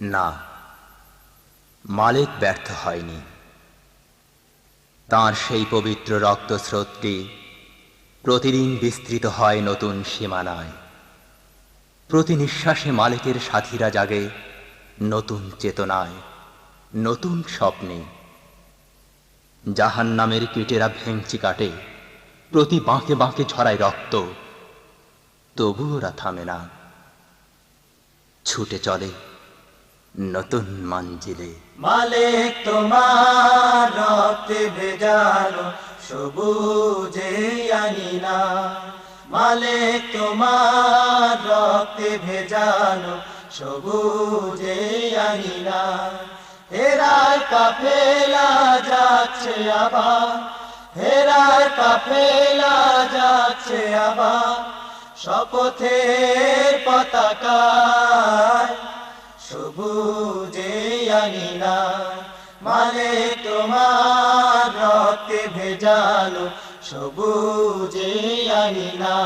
না, মালিক ব্যর্থ হয়নি। তার সেই পবিত্র রক্তস্রোতটি প্রতিদিন বিস্তৃত হয় নতুন সীমানায়। প্রতি নিঃশ্বাসে মালিকের সাথীরা জাগে নতুন চেতনায়, নতুন স্বপ্নে। জাহান নামের কীটেরা ভেঙচি কাটে, প্রতি বাঁকে বাঁকে ছড়ায় রক্ত তবু ওরা থামে না। ছুটে চলে। নতুন মঞ্জিলে। মালিক তোমার রক্তে ভেজানো সবুজে আনিনা মালিক তোমার রক্তে ভেজানো সবুজে আনিনা হেরার কাফেলা যাচ্ছে আবার, হেরার কাফেলা যাচ্ছে আবার। শপথের পতাকায় সবুজে আনিনা মানে তোমার রক্তে ভেজালো সবুজে আনিনা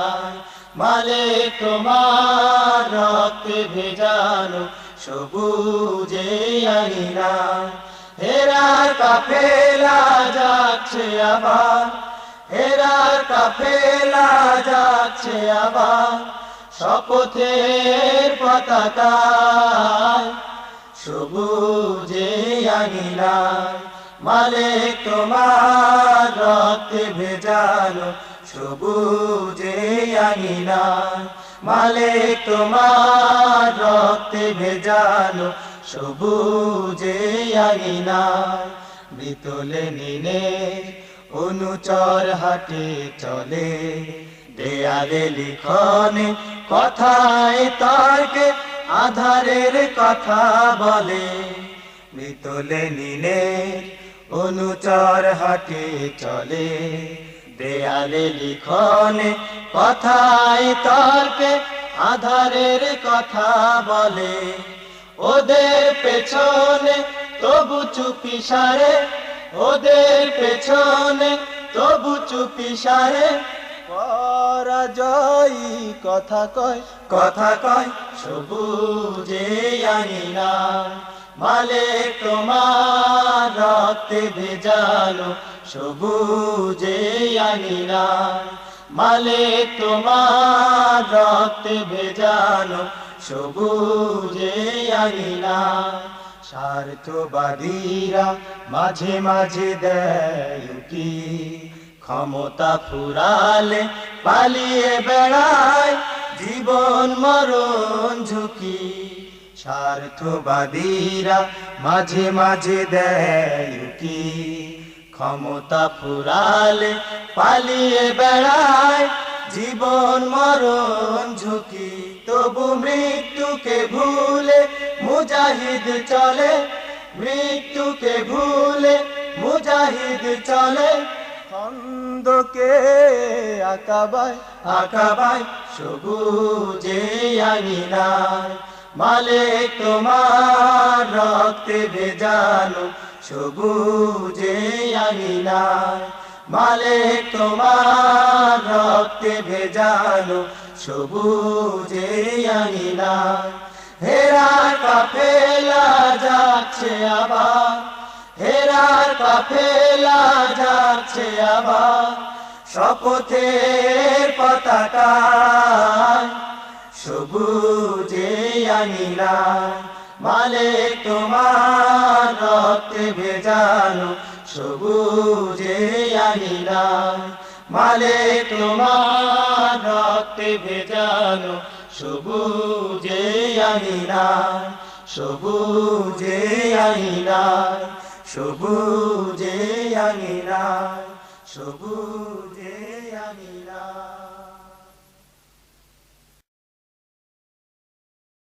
মালে তোমার রক্তে ভেজালো সবুজে আনিনা হেরার কাফেলা যাচ্ছে আবার হেরার কাফেলা যাচ্ছে আবার। শপথের পতাকায় সবুজে আনিলায় মালিক তোমার রক্তে ভেজালো সবুজে আনিলায় মালিক তোমার রক্তে ভেজালো সবুজে আনিলায় বিতলে নিনে অনুচর হাটে চলে দেয়ালে লিখনে কথায় তর্কে আধারের কথা বলে। বিতলে নিলে অনুচর হাটে চলে। দেয়ালে লিখনে কথায় তর্কে আধারের কথা বলে। ওদের পেছনে তবু চুপি সারে, ওদের পেছনে তবু চুপি সারে। পরাজয়ী, কথা কয় কথা কয়, সবুজে আনিনা মালে তোমার রক্তে ভেজালো, সবুজে আনিনা মালে তোমার রক্তে ভেজালো, সবুজে আনিনা স্বার্থবাদীরা মাঝে মাঝে দেয় কি ক্ষমতা ফুরালে, পালিয়ে বেড়ায়, জীবন মরণ ঝুঁকি। স্বার্থবাদীরা মাঝে মাঝে দেয় কি ক্ষমতা ফুরালে, পালিয়ে বেড়ায়, জীবন মরণ ঝুঁকি। তবু মৃত্যুকে ভুলে মুজাহিদ চলে, মৃত্যুকে ভুলে মুজাহিদ চলে। খন্দকে আকাবাই আকাবাই সবুজে আনিনায় মালে তোমার রক্তে ভেজানো সবুজে আনিনায় মালে তোমার রক্তে ভেজানো সবুজে আনিনায় হেরা কাফেলা যাচ্ছে আবার হেরার কাফেলা যাচ্ছে আবার শপথের পতাকায় সবুজে আনিলায় মালে তোমার রক্তে ভেজানো। সবুজে আনিলায় মালে তোমার রক্তে ভেজানো। সবুজে আনিলায় সবুজে আনিলায় সবুজে আনিলায় সবুজে আনিলায়